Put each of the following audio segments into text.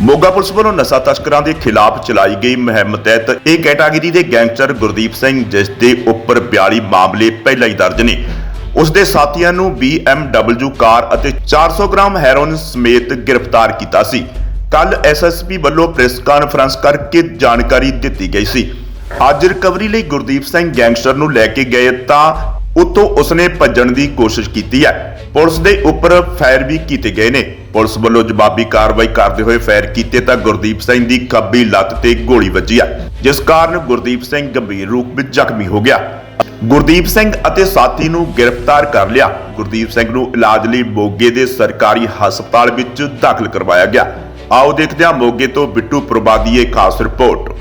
Moga police ਵੱਲੋਂ ਨਸ਼ਾ ਤਸਕਰਾਂ ਦੇ ਖਿਲਾਫ ਚਲਾਈ ਗਈ ਮੁਹਿੰਮ ਤਹਿਤ ਇਹ ਕੈਟਾਗਰੀ ਦੇ ਗੈਂਗਸਟਰ ਗੁਰਦੀਪ ਸਿੰਘ, ਜਿਸ ਦੇ ਉੱਪਰ 42 ਮਾਮਲੇ ਪਹਿਲਾਂ ਹੀ ਦਰਜ ਨੇ। ਉਸ ਦੇ ਸਾਥੀਆਂ ਨੂੰ BMW ਕਾਰ ਅਤੇ 400 ਗ੍ਰਾਮ ਹੈਰੋਇਨ ਸਮੇਤ ਗ੍ਰਿਫਤਾਰ ਕੀਤਾ ਸੀ। ਕੱਲ ਐਸਐਸਪੀ ਵੱਲੋਂ ਪ੍ਰੈਸ ਕਾਨਫਰੰਸ ਕਰਕੇ ਜਾਣਕਾਰੀ ਦਿੱਤੀ ਗਈ ਸੀ। ਅੱਜ ਰਿਕਵਰੀ ਲਈ ਗੁਰਦੀਪ ਸਿੰਘ ਗੈਂਗਸਟਰ ਨੂੰ ਲੈ ਕੇ ਗਏ ਤਾਂ ਉੱਥੋਂ ਉਸਨੇ ਭੱਜਣ ਦੀ ਕੋਸ਼ਿਸ਼ ਕੀਤੀ ਹੈ। ਪੁਲਿਸ ਦੇ ਉੱਪਰ ਫਾਇਰ ਵੀ ਕੀਤੇ ਗਏ ਨੇ। ਪੁਲਿਸ ਵੱਲੋਂ ਜਵਾਬੀ ਕਾਰਵਾਈ ਕਰਦੇ ਹੋਏ ਫਾਇਰ ਕੀਤੇ ਤਾਂ ਗੁਰਦੀਪ ਸਿੰਘ ਦੀ ਖੱਬੀ ਲੱਤ ਤੇ ਗੋਲੀ ਵੱਜੀ ਆ, ਜਿਸ ਕਾਰਨ ਗੁਰਦੀਪ ਸਿੰਘ ਗੰਭੀਰ ਰੂਪ ਵਿੱਚ ਜ਼ਖਮੀ ਹੋ ਗਿਆ। ਗੁਰਦੀਪ ਸਿੰਘ ਅਤੇ ਸਾਥੀ ਨੂੰ ਗ੍ਰਿਫਤਾਰ ਕਰ ਲਿਆ। ਗੁਰਦੀਪ ਸਿੰਘ ਨੂੰ ਇਲਾਜ ਲਈ ਮੋਗੇ ਦੇ ਸਰਕਾਰੀ ਹਸਪਤਾਲ ਵਿੱਚ ਦਾਖਲ ਕਰਵਾਇਆ ਗਿਆ। ਆਓ ਦੇਖਦੇ ਹਾਂ ਮੋਗੇ ਤੋਂ ਬਿੱਟੂ ਪ੍ਰਵਾਦੀ ਇਹ ਖਾਸ ਰਿਪੋਰਟ।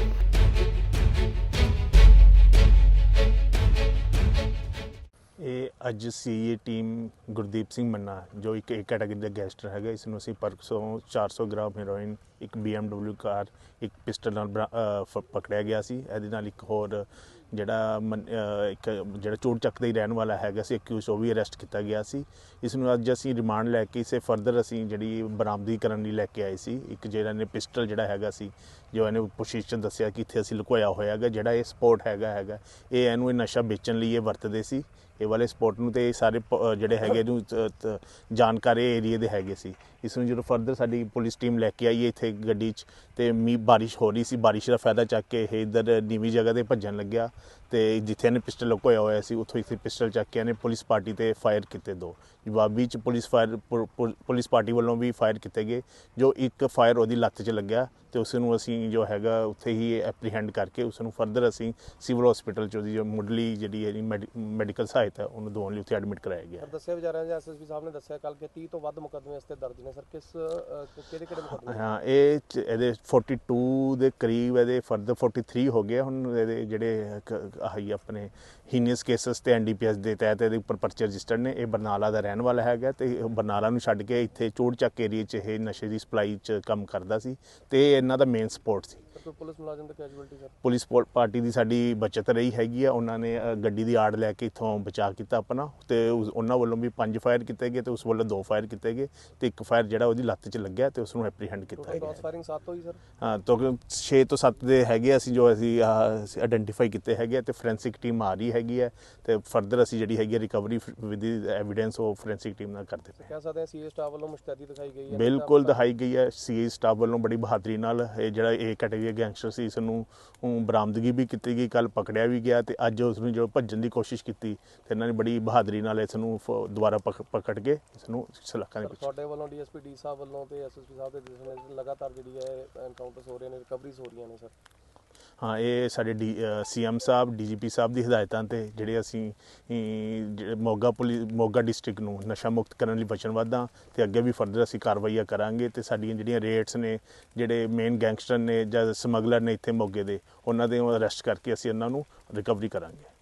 ਅੱਜ ਸੀਏ ਟੀਮ ਗੁਰਦੀਪ ਸਿੰਘ ਮੰਨਾ, ਜੋ ਇੱਕ ਏ ਕੈਟਾਗਰੀ ਦਾ ਗੈਂਗਸਟਰ ਹੈਗਾ, ਇਸ ਨੂੰ ਅਸੀਂ ਪਰਸੋਂ 400 ਗ੍ਰਾਮ ਹੈਰੋਇਨ ਇੱਕ BMW ਕਾਰ, ਇੱਕ ਪਿਸਟਲ ਨਾਲ ਬਰਾ- ਫ- ਪਕੜਿਆ ਗਿਆ ਸੀ। ਇਹਦੇ ਨਾਲ ਇੱਕ ਹੋਰ ਜਿਹੜਾ ਮਨ- ਇੱਕ ਜਿਹੜਾ ਚੋਟ ਚੱਕ ਦਾ ਹੀ ਰਹਿਣ ਵਾਲਾ ਹੈਗਾ ਸੀ ਅਕਿਊਜ਼ ਉਹ ਵੀ ਅਰੈਸਟ ਕੀਤਾ ਗਿਆ ਸੀ। ਇਸ ਨੂੰ ਅੱਜ ਅਸੀਂ ਰਿਮਾਂਡ ਲੈ ਕੇ ਇਸੇ ਫਰਦਰ ਅਸੀਂ ਜਿਹੜੀ ਬਰਾਮਦਗੀ ਕਰਨ ਲਈ ਲੈ ਕੇ ਆਏ ਸੀ। ਇੱਕ ਜਿਹੜਾ ਨੇ ਪਿਸਟਲ ਜਿਹੜਾ ਹੈਗਾ ਸੀ, ਜੋ ਇਹਨੇ ਪੁੱਛਿਸ਼ ਦੱਸਿਆ ਕਿ ਇੱਥੇ ਅਸੀਂ ਲੁਕੋਇਆ ਹੋਇਆ ਹੈਗਾ, ਜਿਹੜਾ ਇਹ ਸਪੋਰਟ ਹੈਗਾ ਹੈਗਾ। ਇਹ ਇਹਨੂੰ ਇਹ ਨਸ਼ਾ ਵੇਚਣ ਲਈ ਇਹ ਵਰਤਦੇ ਸੀ। ਇਹ ਵਾਲੇ ਸਪੋਰਟ ਨੂੰ ਤੇ ਇਹ ਸਾਰੇ ਪ- ਜਿਹੜੇ ਹੈਗੇ ਨੂੰ ਜਾਣਕਾਰੀ ਤ- ਏਰੀਏ ਦੇ ਹੈਗੇ ਸੀ। ਇਸ ਨੂੰ ਜਦੋਂ ਫਰਦਰ ਸਾਡੀ ਪੁਲਿਸ ਟੀਮ ਲੈ ਕੇ ਆਈ, ਇੱਥੇ ਇੱਥੇ ਗੱਡੀ 'ਚ ਤੇ ਮੀਂਹ ਬਾਰਿਸ਼ ਹੋ ਰਹੀ ਸੀ ਬਾਰਿਸ਼ ਦਾ ਫਾਇਦਾ ਚੱਕ ਕੇ ਇਹ ਇੱਧਰ ਨੀਵੀਂ ਜਗ੍ਹਾ ਤੇ ਭੱਜਣ ਲੱਗਿਆ ਤੇ ਜਿੱਥੇ ਇਹਨੇ ਪਿਸਟਲ ਲੁਕੋਇਆ ਹੋਇਆ ਸੀ ਉੱਥੋਂ ਇੱਥੇ ਪਿਸਟਲ ਚੱਕ ਕੇ ਇਹਨੇ ਪੁਲਿਸ ਪਾਰਟੀ ਤੇ ਫਾਇਰ ਕੀਤੇ ਦੋ ਜਵਾਬੀ 'ਚ ਪੁਲਿਸ ਫਾਇਰ ਪੁਲਿਸ ਪਾਰਟੀ ਵੱਲੋਂ ਵੀ ਫਾਇਰ ਕੀਤੇ ਗਏ ਜੋ ਇੱਕ ਫਾਇਰ ਉਹਦੀ ਲੱਤ 'ਚ ਲੱਗਿਆ ਤੇ ਉਸ ਨੂੰ ਅਸੀਂ ਜੋ ਹੈਗਾ ਉੱਥੇ ਹੀ ਐਪਰੀਹੈਂਡ ਕਰਕੇ ਉਸ ਨੂੰ ਫਰਦਰ ਅਸੀਂ ਸਿਵਲ ਹਸਪੀਟਲ 'ਚ ਉਹਦੀ ਜੋ ਮੁੱਢਲੀ ਜਿਹੜੀ ਹੈ ਮੈਡੀਕਲ ਸਹਾਇਤਾ ਉਹਨੂੰ ਦਵਾਉਣ ਲਈ ਉੱਥੇ ਐਡਮਿਟ ਕਰਾਇਆ ਗਿਆ। ਦੱਸਿਆ ਵਿਚਾਰਿਆਂ ਦੇ ਐਸਐਸਪੀ ਸਾਹਿਬ ਨੇ ਦੱਸਿਆ ਕੱਲ ਕਿ 30 ਤੋਂ ਵੱਧ ਮੁਕੱਦਮੇ ਇਸ ਤੇ ਦਰਜ ਨੇ। ਸਰ ਕਿਸ ਕਿਹੜੇ ਕਿਹੜੇ ਮੁਕੱਦਮੇ? ਹਾਂ ਇਹ 'ਚ ਇਹਦੇ 42 ਦੇ ਕਰੀਬ ਇਹਦੇ ਫਰਦਰ 43 ਹੋ ਗਏ ਹੁਣ ਇਹਦੇ ਜਿਹੜੇ ਕ- ਆਹੀ ਆਪਣੇ ਹੀਨੀਅਸ ਕੇਸਸ ਤੇ ਐਨਡੀਪੀਐਸ ਦੇ ਤਹਿਤ ਇਹਦੇ ਉੱਪਰ ਪਰਚੇ ਰਜਿਸਟਰਡ ਨੇ। ਇਹ ਬਰਨਾਲਾ ਦਾ ਰਹਿਣ ਵਾਲਾ ਹੈਗਾ ਤੇ ਬਰਨਾਲਾ ਨੂੰ ਛੱਡ ਕੇ ਇੱਥੇ ਚੋੜ ਚੱਕ ਏਰੀਏ 'ਚ ਇਹ ਨਸ਼ੇ ਦੀ ਸਪਲਾਈ 'ਚ ਕੰਮ ਕਰਦਾ ਸੀ ਤੇ ਇਹਨਾਂ ਦਾ ਮੇਨ ਸਪੋਰਟ ਸੀ। ਕੋਈ ਪੁਲਿਸ ਮੁਲਾਜ਼ਮ ਤੇ ਕੈਜੂਅਲਟੀ ਸਰ? ਪੁਲਿਸ ਪੋ- ਪਾਰਟੀ ਦੀ ਸਾਡੀ ਬਚਤ ਰਹੀ ਹੈਗੀ ਆ। ਉਹਨਾਂ ਨੇ ਅ, ਗੱਡੀ ਦੀ ਆੜ ਲੈ ਕੇ ਇਥੋਂ ਬਚਾ ਕੀਤਾ ਆਪਣਾ। ਤੇ ਉਸ- ਉਹਨਾਂ ਵੱਲੋਂ ਵੀ ਪੰਜ ਫਾਇਰ ਕੀਤੇ ਗਏ ਤੇ ਉਸ ਵੱਲੋਂ ਦੋ ਫਾਇਰ ਕੀਤੇ ਗਏ ਤੇ ਇੱਕ ਫਾਇਰ ਜਿਹੜਾ ਉਹਦੀ ਲੱਤ 'ਚ ਲੱਗਿਆ ਤੇ ਉਸ ਨੂੰ ਐਪਰੀਹੈਂਡ ਕੀਤਾ ਟੋਟਲ ਗਿਆ। ਕ੍ਰਾਸ ਫਾਇਰਿੰਗ 7 ਹੋਈ ਸਰ? ਹਾਂ ਤੋਂ 6 ਤੋਂ 7 ਦੇ ਹੈਗੇ ਆ ਅਸੀਂ ਜੋ ਅਸੀਂ ਆਇਡੈਂਟੀਫਾਈ ਕੀਤੇ ਹੈਗੇ ਆ ਤੇ ਫੋਰੈਂਸਿਕ ਟੀਮ ਆ ਰਹੀ ਹੈਗੀ ਹੈ ਤੇ ਫਰਦਰ ਅਸੀਂ ਜਿਹੜੀ ਹੈਗੀ ਰਿਕਵਰੀ ਵਿਦ ਐਵੀਡੈਂਸ ਉਹ ਫੋਰੈਂਸਿਕ ਟੀਮ ਨਾਲ ਕਰਦੇ ਪਏ। ਕਹਿ ਸਕਦੇ ਹਾਂ ਸੀਏ ਸਟਾਫ ਵੱਲੋਂ ਮੁਸ਼ਤੈਦੀ ਦਿਖਾਈ ਗਈ ਹੈ। ਬਿਲਕੁਲ ਦਿਖਾਈ ਗਈ ਹੈ। ਸੀਏ ਸਟਾਫ ਵੱਲੋਂ ਬੜੀ ਬਹਾਦਰੀ ਨਾਲ ਇਹ ਜਿਹੜਾ ਇਹ ਕੈਟਾਗਰੀ ਗੈਂਗਸਟਰ ਸੀ ਇਸ ਨੂੰ ਬਰਾਮਦਗੀ ਵੀ ਕੀਤੀ ਗਈ ਕੱਲ ਪਕੜਿਆ ਵੀ ਗਿਆ ਤੇ ਅੱਜ ਉਸ ਨੂੰ ਜੋ ਭੱਜਣ ਦੀ ਕੋਸ਼ਿਸ਼ ਕੀਤੀ ਤੇ ਇਹਨਾਂ ਨੇ ਬੜੀ ਬਹਾਦਰੀ ਨਾਲ ਇਸ ਨੂੰ ਦੁਬਾਰਾ ਪਕ- ਪਕੜ ਕੇ ਇਸ ਨੂੰ ਸਲਾਖਾਂ ਦੇ ਵਿੱਚ ਤੁਹਾਡੇ ਵੱਲੋਂ ਡੀਐਸਪੀ ਡੀ ਸਾਹਿਬ ਵੱਲੋਂ ਤੇ ਐਸਐਸਪੀ ਸਾਹਿਬ ਦੇ ਦਿਸ਼ਾ ਨਿਰਦੇਸ਼ ਲਗਾਤਾਰ ਜਿਹੜੀ ਹੈ ਐਨਕਾਊਂਟਰਸ ਹੋ ਰਹੇ ਨੇ ਰਿਕਵਰੀਜ਼ ਹੋ ਰਹੀਆਂ ਨੇ ਸਰ। ਹਾਂ, ਇਹ ਸਾਡੇ D CM sahib, DGP sahib ਦੀ ਹਦਾਇਤਾਂ ਤੇ ਜਿਹੜੇ ਅਸੀਂ ਜਿਹੜੇ ਮੋਗਾ ਪੁਲਿਸ, ਮੋਗਾ ਡਿਸਟ੍ਰਿਕਟ ਨੂੰ ਨਸ਼ਾ ਮੁਕਤ ਕਰਨ ਲਈ ਵਚਨਬੱਧ ਹਾਂ ਤੇ ਅੱਗੇ ਵੀ ਫਰਦਰ ਅਸੀਂ ਕਾਰਵਾਈਆਂ ਕਰਾਂਗੇ ਤੇ ਸਾਡੀਆਂ ਜਿਹੜੀਆਂ ਰੇਟਸ ਨੇ, ਜਿਹੜੇ ਮੇਨ ਗੈਂਗਸਟਰ ਨੇ ਜਾਂ ਸਮਗਲਰ ਨੇ ਇੱਥੇ ਮੋਗੇ ਦੇ, ਉਹਨਾਂ ਦੇ ਅਰੈਸਟ ਕਰਕੇ ਅਸੀਂ ਉਹਨਾਂ ਨੂੰ ਰਿਕਵਰੀ ਕਰਾਂਗੇ।